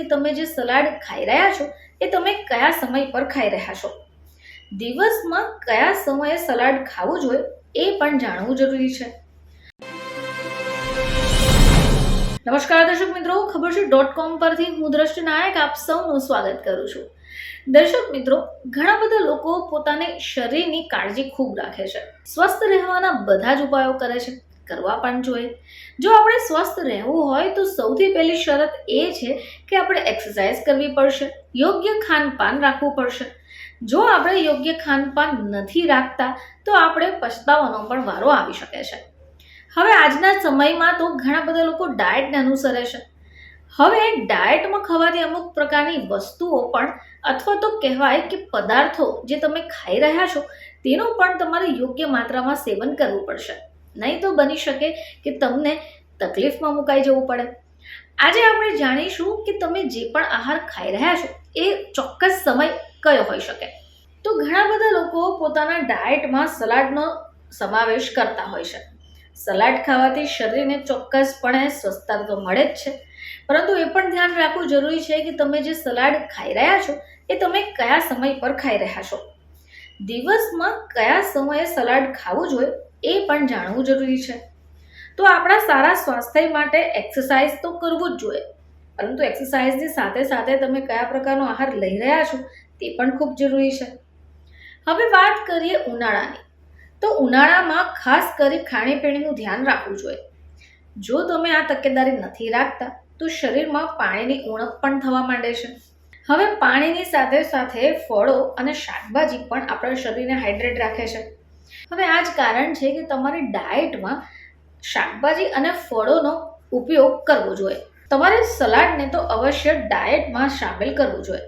કે તમે જે સલાડ ખાઈ રહ્યા છો, એ તમે કયા સમય પર ખાઈ રહ્યા છો? દિવસમાં કયા સમયે સલાડ ખાવું જોઈએ, એ પણ જાણવું જરૂરી છે. નમસ્કાર દર્શક મિત્રો, ખબર છે. ડોટ કોમ પરથી હું દ્રષ્ટિ નાયક આપ સૌનું સ્વાગત કરું છું. દર્શક મિત્રો, ઘણા બધા લોકો પોતાને શરીરની કાળજી ખૂબ રાખે છે. સ્વસ્થ રહેવાના બધા જ ઉપાયો કરે છે. કરવા પણ જોઈએ. જો આપણે સ્વસ્થ રહેવું હોય તો સૌથી પહેલી શરત એ છે કે આપણે એક્સરસાઇઝ કરવી પડશે, યોગ્ય ખાનપાન રાખવું પડશે. જો આપણે યોગ્ય ખાનપાન નથી રાખતા, તો આપણે પછતાવાનો પણ વારો આવી શકે છે. હવે આજના સમયમાં તો ઘણા બધા લોકો ડાયટને અનુસરે છે. હવે ડાયટમાં ખવાતી અમુક પ્રકારની વસ્તુઓ પણ અથવા તો કહેવાય કે પદાર્થો જે તમે ખાઈ રહ્યા છો, તેનું પણ તમારે યોગ્ય માત્રામાં સેવન કરવું પડશે. નહીં તો બની શકે કે તમને તકલીફમાં મુકાઈ જવું પડે. આજે આપણે જાણીશું કે તમે જે પણ આહાર ખાઈ રહ્યા છો, એ ચોક્કસ સમય કયો હોઈ શકે. તો ઘણા બધા લોકો પોતાના ડાયટમાં સલાડનો સમાવેશ કરતા હોય છે. સલાડ ખાવાથી શરીરને ચોક્કસપણે સ્વસ્થતા તો મળે જ છે. પરંતુ એ પણ ધ્યાન રાખવું જરૂરી છે કે તમે જે સલાડ ખાઈ રહ્યા છો, એ તમે કયા સમય પર ખાઈ રહ્યા છો? દિવસમાં કયા સમયે સલાડ ખાવું જોઈએ? એ પણ જાણવું જરૂરી છે. તો આપણા સારા સ્વાસ્થ્ય માટે એક્સરસાઇઝ તો કરવું જ જોઈએ. પરંતુ એક્સરસાઇઝની સાથે સાથે તમે કયા પ્રકારનો આહાર લઈ રહ્યા છો તે પણ ખૂબ જરૂરી છે. હવે વાત કરીએ ઉનાળાની. તો ઉનાળામાં ખાસ કરી ખાણીપીણીનું ધ્યાન રાખવું જોઈએ. જો તમે આ તકેદારી નથી રાખતા, તો શરીરમાં પાણીની ઉણપ પણ થવા માંડે છે. હવે પાણીની સાથે સાથે ફળો અને શાકભાજી પણ આપણા શરીરને હાઇડ્રેટ રાખે છે. હવે આ જ કારણ છે કે તમારી ડાયટમાં શાકભાજી અને ફળોનો ઉપયોગ કરવો જોઈએ. તમારે સલાડને તો અવશ્ય ડાયટમાં સામેલ કરવું જોઈએ.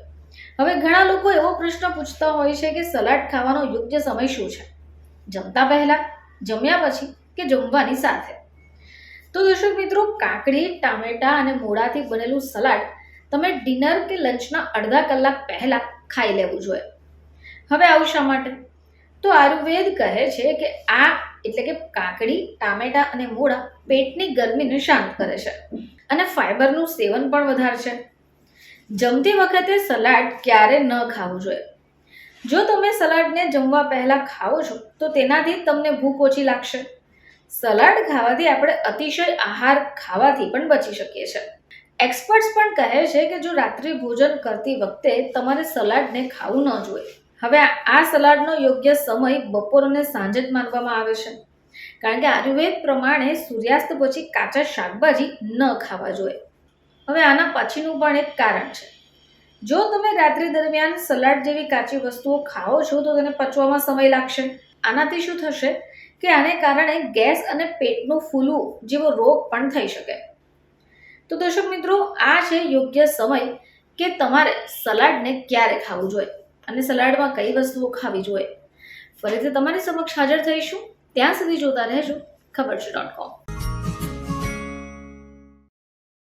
હવે ઘણા લોકો એવો પ્રશ્ન પૂછતા હોય છે કે સલાડ ખાવાનો યોગ્ય સમય શું છે? જમતા પહેલાં, જમ્યા પછી કે જમવાની સાથે? તો દર્શક મિત્રો, કાકડી, ટામેટા અને મૂળાથી બનેલું સલાડ તમે ડિનર કે લંચના અડધા કલાક પહેલાં ખાઈ લેવું જોઈએ. હવે આવું શા માટે? તો આયુર્વેદ કહે છે કે આ એટલે કે કાકડી, ટામેટા અને મૂળા પેટની ગરમીને શાંત કરે છે અને ફાઇબરનું સેવન પણ વધારે છે. જમતી વખતે સલાડ ક્યારે ન ખાવું જોઈએ. જો તમે સલાડને જમવા પહેલાં ખાઓ છો, તો તેનાથી તમને ભૂખ ઓછી લાગશે. સલાડ ખાવાથી આપણે અતિશય આહાર ખાવાથી પણ બચી શકીએ છીએ એક્સપર્ટ્સ પણ કહે છે કે જો રાત્રિ ભોજન કરતી વખતે તમારે સલાડને ખાવું ન જોઈએ. હવે આ સલાડનો યોગ્ય સમય બપોર અને સાંજે જ માનવામાં આવે છે. કારણ કે આયુર્વેદ પ્રમાણે સૂર્યાસ્ત પછી કાચા શાકભાજી ન ખાવા જોઈએ. હવે આના પછીનું પણ એક કારણ છે. જો તમે રાત્રિ દરમિયાન સલાડ જેવી કાચી વસ્તુઓ ખાઓ છો, તો તેને પચવામાં સમય લાગશે. આનાથી શું થશે કે આને કારણે ગેસ અને પેટનું ફૂલવું જેવો રોગ પણ થઈ શકે. તો દર્શક મિત્રો, આ છે યોગ્ય સમય કે તમારે સલાડને ક્યારે ખાવું જોઈએ? અને સલાડમાં કઈ વસ્તુઓ ખાવી જોઈએ? ફરીથી તમારી સમક્ષ હાજર થઈશું. ત્યાં સુધી જોતા રહેજો. ખબર છે ડોટ કોમ